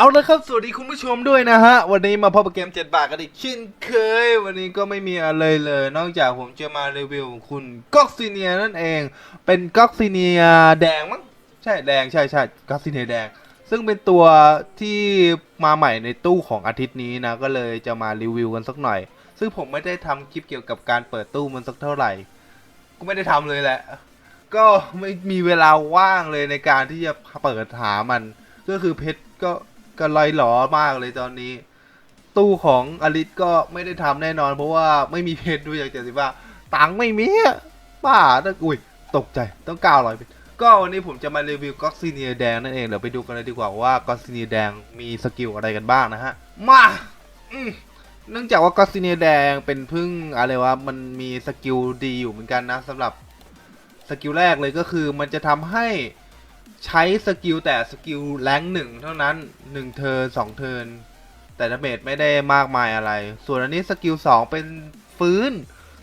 เอาละครับ สวัสดีคุณผู้ชมด้วยนะฮะ วันนี้มาพบกับเกม 7 บาทกันอีกเช่นเคย วันนี้ก็ไม่มีอะไรเลย นอกจากผมจะมารีวิวคุณก็อกซิเนียนั่นเอง เป็นก็อกซิเนียแดงมั้ง ใช่แดงใช่ใช่ก็อกซิเนียแดง ซึ่งเป็นตัวที่มาใหม่ในตู้ของอาทิตย์นี้นะ ก็เลยจะมารีวิวกันสักหน่อย ซึ่งผมไม่ได้ทำคลิปเกี่ยวกับการเปิดตู้มันสักเท่าไหร่ ก็ไม่ได้ทำเลยแหละ ก็ไม่มีเวลาว่างเลยในการที่จะเปิดหามัน ก็คือเพชรก็ ก็ลอยหลอมากเลยตอนนี้ ตู้ของอลิสก็ไม่ได้ทำแน่นอน เพราะว่าไม่มีเพชรด้วยอย่างเจ็ดสิบว่าตังค์ไม่มีอะบ้าต้องอุ้ยตกใจต้องก้าวลอยเพชรก็วันนี้ผมจะมารีวิวก็ซิเนียแดงนั่นเองเดี๋ยวไปดูกันเลยดีกว่าว่าก็ซิเนียแดงมีสกิลอะไรกันบ้างนะฮะมาเนื่องจากว่าก็ซิเนียแดงเป็นพึ่งอะไรวะมันมีสกิลดีอยู่เหมือนกันนะสำหรับสกิลแรกเลยก็คือมันจะทำให้ ใช้สกิลแต่สกิลแรงหนึ่งเท่านั้นหนึ่งเทิร์นสองเทิร์นแต่ดาเมจไม่ได้มากมายอะไร ส่วนอันนี้สกิลสองเป็นฟื้น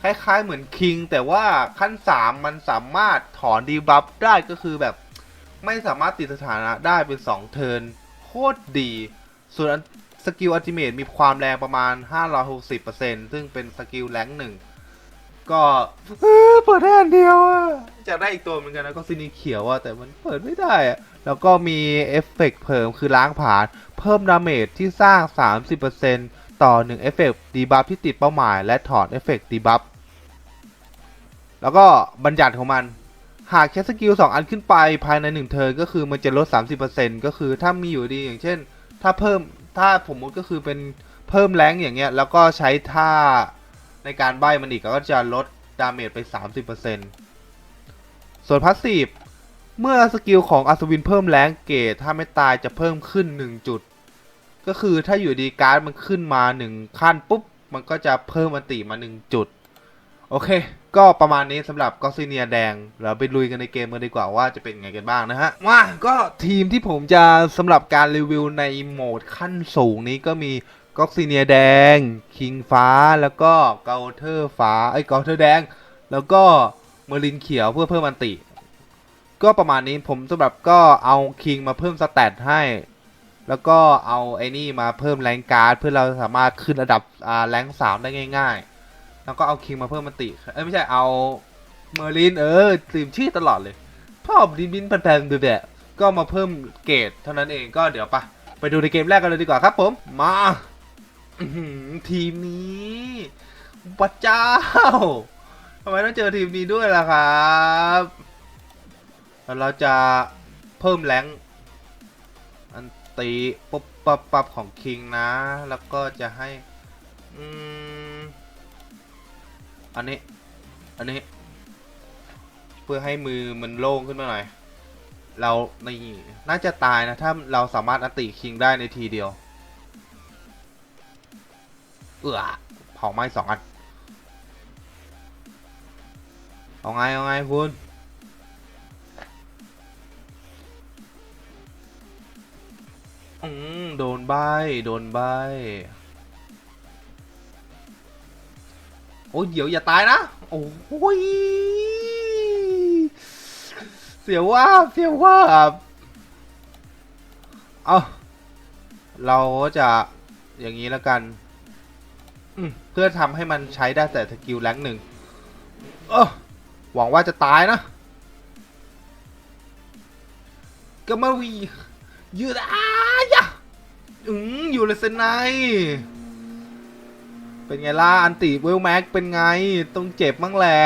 คล้ายๆเหมือนคิง แต่ว่าขั้นสามมันสามารถถอนดีบัฟได้ก็คือแบบ ไม่สามารถติดสถานะได้เป็นสองเทิร์นโคตรดี ส่วนสกิลอัลติเมทมีความแรงประมาณ 560%ซึ่งเป็นสกิลแรงหนึ่ง ก็เออเปิดได้อันเดียวอะจะได้อีกตัวเหมือนกันนะก็ซินีเขียวอะแต่มันเปิดไม่ได้อะแล้วก็มีเอฟเฟกต์เพิ่มคือล้างผ่านเพิ่มดาเมจที่สร้าง 30%ต่อ1เอฟเฟกต์ดีบัฟที่ติดเป้าหมาย และถอนเอฟเฟกต์ดีบัฟแล้วก็บัญญัติของมัน หากใช้สกิล 2 อันขึ้นไปภายใน 1 เทิร์นก็คือมันจะลด 30%ก็คือถ้ามีอยู่ดีอย่างเช่น ถ้าเพิ่มถ้าผมมติก็คือเป็นเพิ่มแรงอย่างเงี้ยแล้วก็ใช้ท่า ในการใบมันอีกก็จะลดดาเมจไป 30%ส่วนพาสซีฟเมื่อสกิลของอัศวินเพิ่มแรงเกตถ้าไม่ตายจะเพิ่มขึ้น 1 จุด ก็คือถ้าอยู่ดีการ์ดมันขึ้นมา 1 ขั้นปุ๊บ มันก็จะเพิ่มอันติมา 1 จุด โอเค ก็ประมาณนี้สำหรับกอซิเนียแดง เราไปลุยกันในเกมกันดีกว่าว่าจะเป็นไงกันบ้างนะฮะมาก็ทีมที่ผมจะสำหรับการรีวิวในโหมดขั้นสูงนี้ก็มี ก็อกซิเนียแดง คิงฟ้าแล้วก็เกาเทอร์ฟ้าไอ้เกาเทอร์แดง แล้วก็เมอรินเขียวเพื่อเพิ่มอันติ ก็ประมาณนี้ผมสำหรับก็เอาคิงมาเพิ่มสเตตให้ แล้วก็เอาไอ้นี่มาเพิ่มแรงการ์ดเพื่อเราสามารถขึ้นระดับอ่าแรงสามได้ง่าย ๆ แล้วก็เอาคิงมาเพิ่มอันติเอ้ยไม่ใช่เอาเมอรินเออลืมชื่อตลอดเลยชอบดิบินแปลนๆดูแบบก็มาเพิ่มเกรดเท่านั้นเองก็เดี๋ยวไปไปดูในเกมแรกกันเลยดีกว่าครับผม มา ทีมนี้พระเจ้าทำไมต้องเจอทีมนี้ด้วยล่ะครับแล้วเราจะเพิ่มแรงอันตีปุ๊บปั๊บปั๊บของคิงนะ แล้วก็จะให้อืมอันนี้ อันนี้ เพื่อให้มือมันโล่งขึ้นมาหน่อย เราในน่าจะตายนะ ถ้าเราสามารถอันติคิงได้ในทีเดียว อือเผาไม้สองอันเอาไงเอาไงคุณอืมโดนใบโดนใบโอ้ยเดี๋ยวอย่าตายนะ โอ้ยเสียวว่าเสียวว่าเอาเราจะอย่างนี้แล้วกัน เพื่อทำให้มันใช้ได้แต่สกิลแรงหนึ่งเออหวังว่าจะตายนะก็มาวียืดอายะอืมอยู่เลยเซนไนเป็นไงล่ะ อันติเวลแม็กเป็นไง ต้องเจ็บมั้งแหละ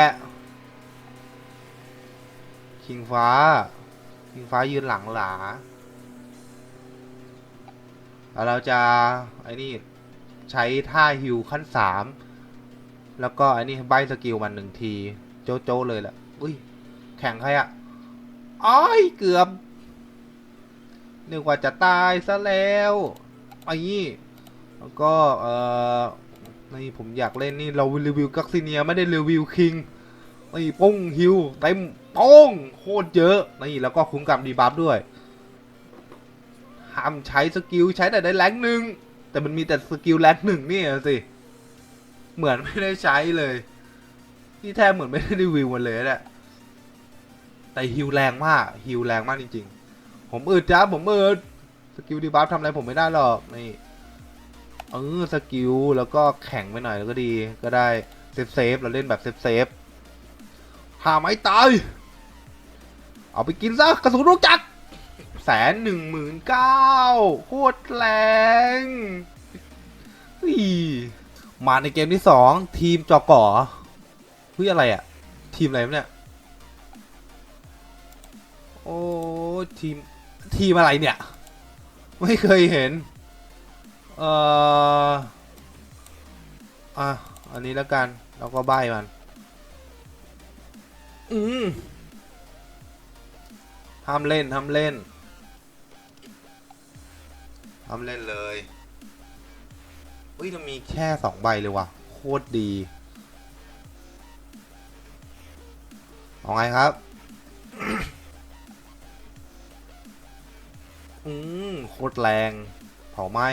คิงฟ้าคิงฟ้ายืนหลังหลาแล้วเราจะไอ้นี่ ใช้ท่าฮิวขั้นสามแล้วก็อ้นี่ใบสกิลมันหนึ่งที โจโจเลยแหละอุ้ย แข่งใครอะอ้อยเกือบนึกว่าจะตายซะแล้วไอ้นี่แล้วก็เอ่อนี่ผมอยากเล่นนี่เรารีวิวกักซิเนียไม่ได้รีวิวคิงนี่ป้งฮิวเต็มป้งโคตรเยอะนี่แล้วก็คุ้มกับดีบัฟด้วยห้ามใช้สกิลใช้แต่ได้แรงหนึ่ง แต่มันมีแต่สกิลแรงหนึ่งนี่สิ เหมือนไม่ได้ใช้เลย ที่แท้เหมือนไม่ได้รีวิวมันเลยแหละแต่ฮิวแรงมากฮิวแรงมากจริง ๆ ผมอึดจ้าผมอึดสกิลดีบัฟทำอะไรผมไม่ได้หรอกนี่เออสกิลแล้วก็แข็งไปหน่อยแล้วก็ดี ก็ได้เซฟเซฟเราเล่นแบบเซฟเซฟหาไม้ตาย เอาไปกินซะกระสุนลูกจักร แสนหนึ่งหมื่นเก้าโคตรแรงมาในเกมที่สองทีมจอก่อเฮ้ยอะไรอะทีมอะไรเนี่ย โอ้ทีม ทีมอะไรเนี่ย ไม่เคยเห็น เอ่ออะ อันนี้แล้วกัน แล้วก็ใบมัน อืมห้ามเล่นห้ามเล่น ห้ามเล่นเลยอุ้ยเรามีแค่สองใบเลยว่ะ โคตรดี เอาไงครับ อืมโคตรแรง เผาไหม้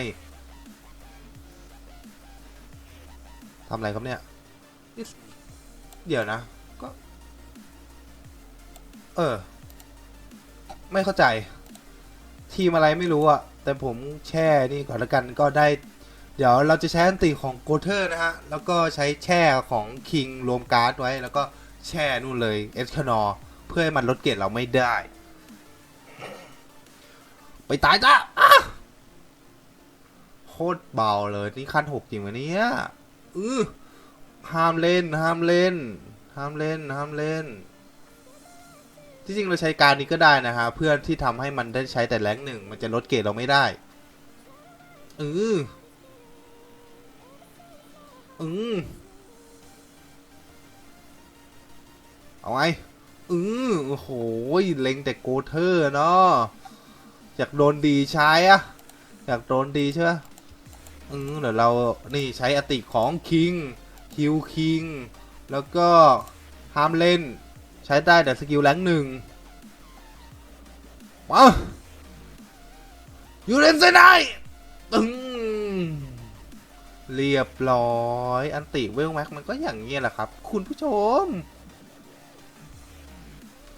ทำอะไรครับเนี่ย เดี๋ยวนะ ก็ เออ ไม่เข้าใจ ทีมอะไรไม่รู้อะ แต่ผมแช่นี่ก่อนละกันก็ได้ เดี๋ยวเราจะใช้อันติของโกเทอร์นะฮะ แล้วก็ใช้แช่ของคิงรวมการ์ดไว้ แล้วก็แช่นู่นเลยเอสคานอเพื่อให้มันลดเกรดเราไม่ได้ ไปตายจ้าโคตรเบาเลยนี่ขั้นหกจริงวะเนี่ยอือห้ามเล่นห้ามเล่นห้ามเล่นห้ามเล่น ที่จริงเราใช้การนี้ก็ได้นะฮะเพื่อที่ทำให้มันได้ใช้แต่แรงหนึ่งมันจะลดเกรดเราไม่ได้อืออือเอาไงอือโอ้โหเล็งแต่โกเทอร์เนาะอยากโดนดีใช้อะอยากโดนดีใช่ไหมอืมเดี๋ยวเรานี่ใช้อติของคิงคิวคิงแล้วก็ห้ามเล่น ช้ได้แต่สกิลแรงหนึ่งมาอยู่เล่นเซนไดตึงเรียบร้อย อันติเวลแม็กมันก็อย่างเงี้ยแหละครับ คุณผู้ชม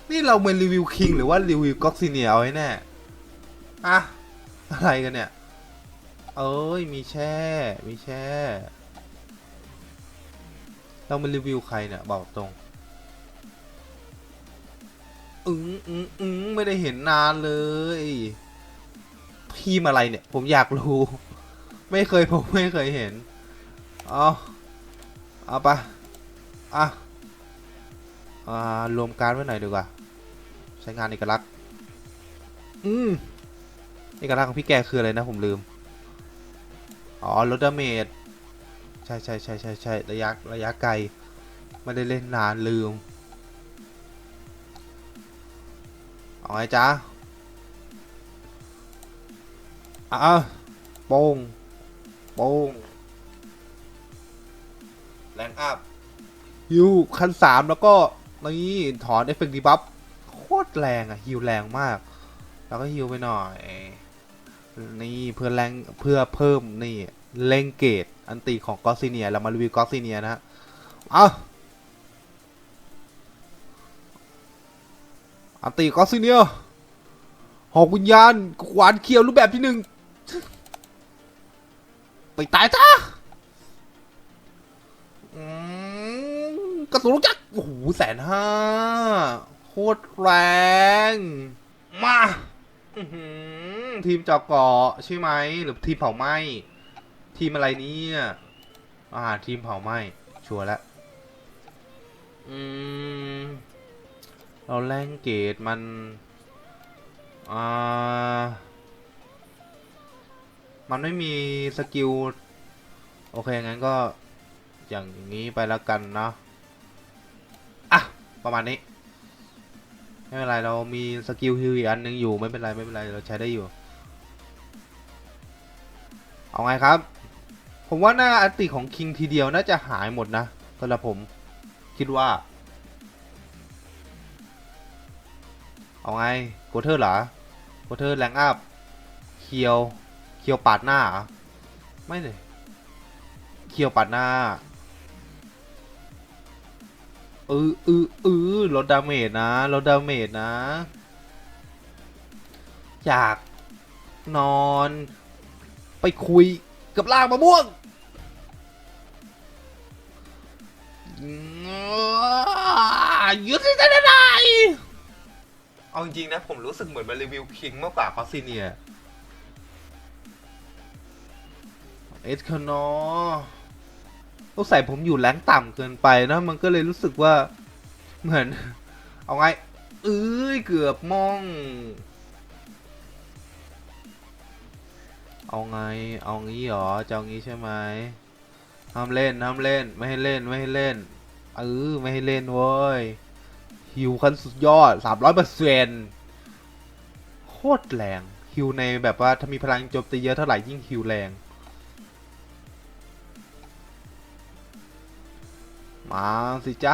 นี่เราเป็นรีวิวคิงหรือว่ารีวิวก็อกซิเนียเอาไว้แน่อะอะไรกันเนี่ย เอ้ย มีแช่ มีแช่ เรามารีวิวใครเนี่ย บอกตรง อึ้งอึ้งอึ้งไม่ได้เห็นนานเลย ทีมอะไรเนี่ย ผมอยากรู้ ไม่เคยผมไม่เคยเห็น เอาเอาปะอะอ่ารวมการไว้หน่อยดีกว่า ใช้งานเอกลักษณ์ อืมเอกลักษณ์ของพี่แกคืออะไรนะผมลืม อ๋อลดดาเมจ ใช่ใช่ใช่ใช่ใช่ระยะระยะไกล ไม่ได้เล่นนานลืม อาไงจ๊ะอะโป้งโป้งแรงอัพฮิวขั้นสามแล้วก็นี่ถอนเอฟเฟกต์ดีบัฟโคตรแรงอะฮิวแรงมาก แล้วก็ฮิวไปหน่อย นี่เพื่อแรงเพื่อเพิ่มนี่เล่งเกตอันตีของกอซิเนียเรามารีวิวกอซิเนียนะฮะเอา อันตีกอซิเนียหอกวิญญาณขวานเขียวรูปแบบที่หนึ่งไปตายจ้าอืมกระสุนลูกจักโอ้โหแสนห้าโคตรแรง มาอื้อหือทีมจอกเกาะใช่ไหม หรือทีมเผาไหม้ทีมอะไรเนี่ยอ่า ทีมเผาไหม้ชัวร์แล้วอืม เราแรงเกตมันอ่ามันไม่มีสกิล โอเค งั้นก็อย่างนี้ไปแล้วกันเนาะอะ ประมาณนี้ ไม่เป็นไร เรามีสกิลฮิวอีกอันหนึงอยู่ ไม่เป็นไร ไม่เป็นไร เราใช้ได้อยู่ เอาไงครับ ผมว่าหน้าอัติของคิงทีเดียวน่าจะหายหมดนะสำหรับผมคิดว่า เอาไงโกเทอร์เหรอโกเทอร์แรงอัพเคียวเคียวปาดหน้าไม่เลยเคียวปาดหน้าเออเออเออลดดาเมจนะลดดาเมจนะ อยากนอน ไปคุยกับล่างมะม่วงยุติธรรม เอาจริงๆนะผมรู้สึกเหมือนมารีวิวคิงมากกว่าคอสซิเนียเอสคานอต้องใส่ผมอยู่แรงต่ำเกินไปนะ มันก็เลยรู้สึกว่า เหมือน เอาไง เอ้ย เกือบมอง เอาไง เอางี้เหรอจะเอางี้ใช่ไหมห้ามเล่นห้ามเล่น ไม่ให้เล่น ไม่ให้เล่น เออ ไม่ให้เล่นเว้ย ฮิวขั้นสุดยอด300เปอร์เซ็นโคตรแรงฮิวในแบบว่าถ้ามีพลังโจมตีเยอะเท่าไหร่ยิ่งฮิวแรง มาสิจ๊ะ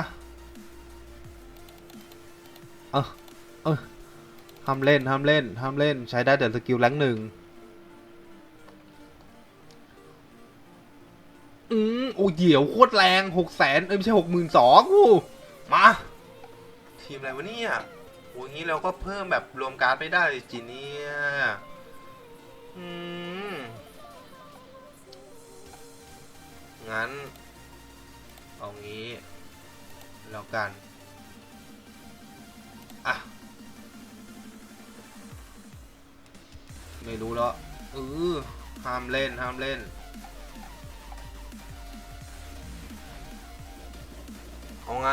เออเออห้ามเล่นห้ามเล่นห้ามเล่นใช้ได้แต่สกิลแรงหนึ่งอืมโอ้เหี่ยวโคตรแรงหกแสนเอ้ยไม่ใช่หกหมื่นสองกูมา ทีมอะไรวะเนี่ยโอ้ยงี้เราก็เพิ่มแบบรวมการ์ดไม่ได้เลยจีเนี่ยอืมงั้น เอางี้แล้วกัน อะ ไม่รู้แล้วเออห้ามเล่นห้ามเล่น เอาไง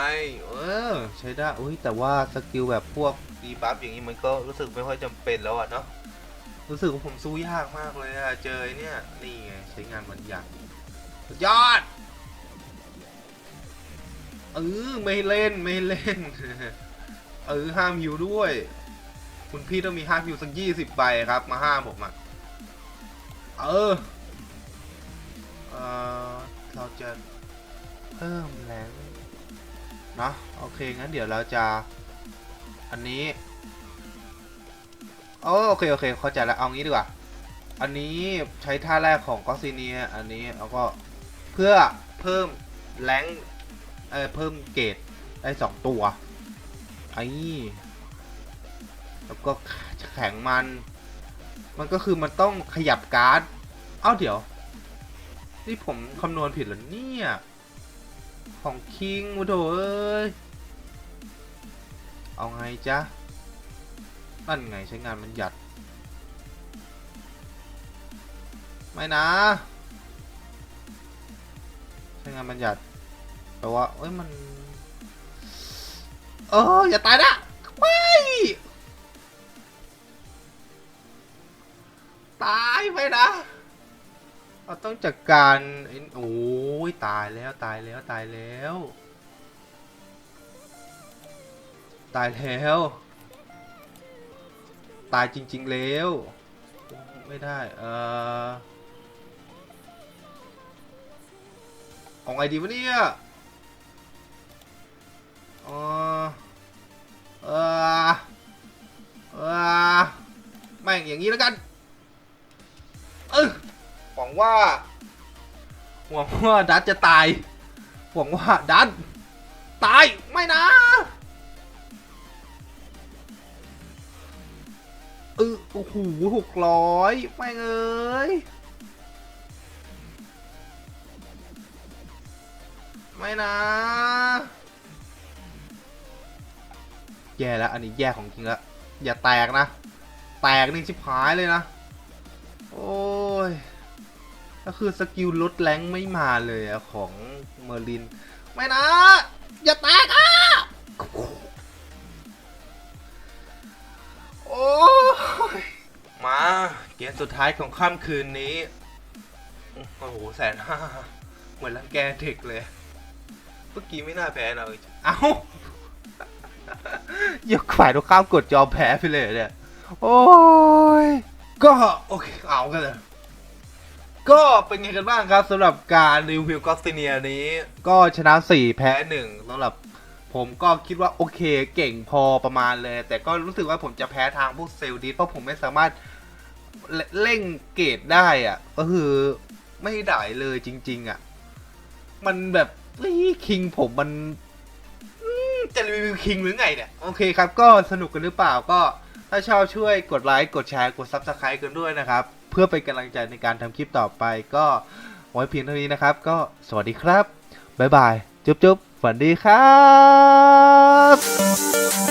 เออ ใช้ได้อุ้ยแต่ว่าสกิลแบบพวกดีบัฟอย่างนี้มันก็รู้สึกไม่ค่อยจำเป็นแล้วอะเนาะรู้สึกว่าผมสู้ยากมากเลยอะเจอไอ้เนี่ยนี่ไงใช้งานมันยากสุดยอดเออไม่เล่นไม่เล่น เออห้ามฮิวด้วย คุณพี่ต้องมีห้ามฮิวสักยี่สิบใบครับ มาห้ามผมอะเออเออเราจะเพิ่มแรง นาะโอเคงั้นเดี๋ยวเราจะ อันนี้โอโอเคโอเคเข้าใจแล้วเอางี้ดีกว่า อันนี้ใช้ท่าแรกของกอซิเนียอันนี้แล้วก็เพื่อเพิ่มแรงเออเพิ่มเกรดได้สองตัวไอ้แล้วก็แข็งมัน มันก็คือมันต้องขยับการ์ด เอ้าเดี๋ยว นี่ผมคำนวณผิดเหรอเนี่ย ของคิงโอ้โถเอ้ย เอาไงจ๊ะ นั่นไงใช้งานมันหยัด ไม่นะ ใช้งานมันหยัดแต่ว่าเอ้ยมัน เอออย่าตายนะไม่ตายไปนะ เราต้องจัดการโอ้ยตายแล้วตายแล้วตายแล้ว ตายแล้ว ตายจริง ๆ แล้ว ไม่ได้ เออเอาไงดีวะเนี่ยเออเออเออแม่งอย่างนี้แล้วกัน วังว่าหวังว่าดัตจะตายหวังว่าดัตตายไม่นะเออโอ้โหหกร้อยไม่เอ้ยไม่นะ แย่แล้วอันนี้แย่ของจริงล้วอย่าแตกนะ แตกนี่ชิบหายเลยนะ โอ้ย ก็คือสกิลลดแรงไม่มาเลยอะของเมอร์ลิน ไม่นะ อย่าแตกอะ โอ้ยมา เกมสุดท้ายของค่ำคืนนี้ โอ้โหแสนห้า เหมือนรังแกเด็กเลย เมื่อกี้ไม่น่าแพ้นะเลยเอ้ายกฝ่ายตรงข้ามกดจอมแพ้ไปเลยเนี่ย โอ้ย ก็โอเค เอากันเลย ก็เป็นไงกันบ้างครับสำหรับการรีวิวกอสติเนียนี้ ก็ชนะ 4 แพ้1สำหรับผมก็คิดว่าโอเคเก่งพอประมาณเลย แต่ก็รู้สึกว่าผมจะแพ้ทางพวกเซลล์ดีเพราะผมไม่สามารถเร่งเกรดได้อะก็คือไม่ได้เลยจริง ๆอะมันแบบเฮ้ยคิงผมมันจะรีวิวคิงหรือไงเนี่ย โอเคครับ ก็สนุกกันหรือเปล่าก็ถ้าถ้าชอบช่วยกดไลค์ กดแชร์ กด Subscribe กันด้วยนะครับ เพื่อเป็นกำลังใจในการทำคลิปต่อไปก็ไว้เพียงเท่านี้นะครับ ก็สวัสดีครับ บ๊ายบาย จุ๊บจุ๊บฝันดีครับ